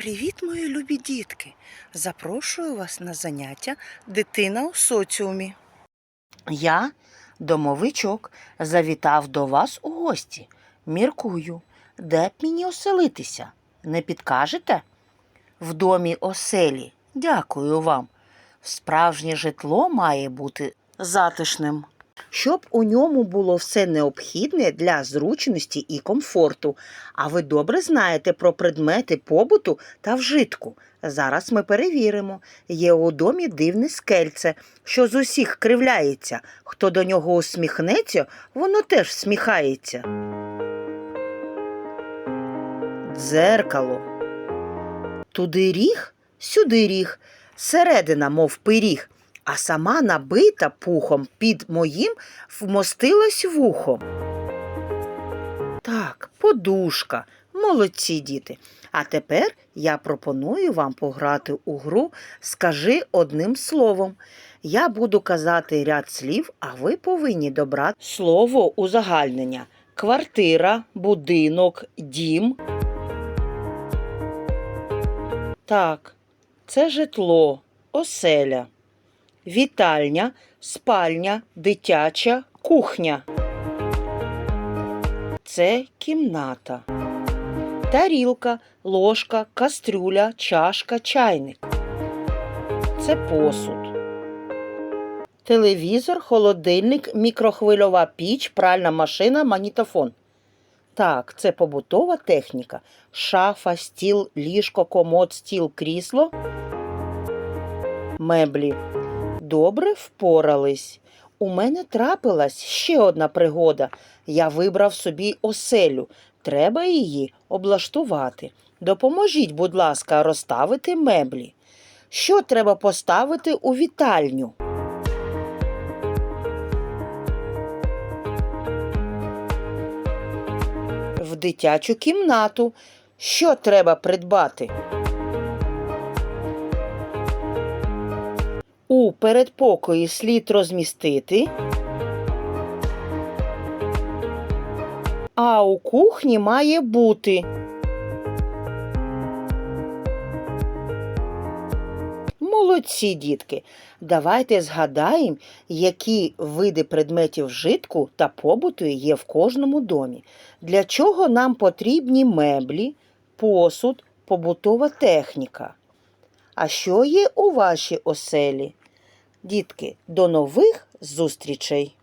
Привіт, мої любі дітки! Запрошую вас на заняття Дитина у соціумі. Я, домовичок, завітав до вас у гості. Міркую, де б мені оселитися? Не підкажете? В домі оселі. Дякую вам. Справжнє житло має бути затишним. Щоб у ньому було все необхідне для зручності і комфорту. А ви добре знаєте про предмети побуту та вжитку. Зараз ми перевіримо. Є у домі дивне скельце, що з усіх кривляється. Хто до нього усміхнеться, воно теж всміхається. Дзеркало. Туди ріг, сюди ріг, середина, мов пиріг, а сама набита пухом під моїм вмостилась вухом. Так, подушка. Молодці діти. А тепер я пропоную вам пограти у гру Скажи одним словом. Я буду казати ряд слів, а ви повинні добрати слово узагальнення. Квартира, будинок, дім. Так, це житло, оселя, вітальня, спальня, дитяча, кухня. Це кімната. Тарілка, ложка, кастрюля, чашка, чайник. Це посуд. Телевізор, холодильник, мікрохвильова піч, пральна машина, магнітофон. Так, це побутова техніка. Шафа, стіл, ліжко, комод, стіл, крісло. Меблі. Добре впорались. У мене трапилась ще одна пригода. Я вибрав собі оселю. Треба її облаштувати. Допоможіть, будь ласка, розставити меблі. Що треба поставити у вітальню? В дитячу кімнату. Що треба придбати? У передпокої слід розмістити. А у кухні має бути. Молодці, дітки. Давайте згадаємо, які види предметів вжитку та побуту є в кожному домі. Для чого нам потрібні меблі, посуд, побутова техніка. А що є у вашій оселі? Дітки, до нових зустрічей!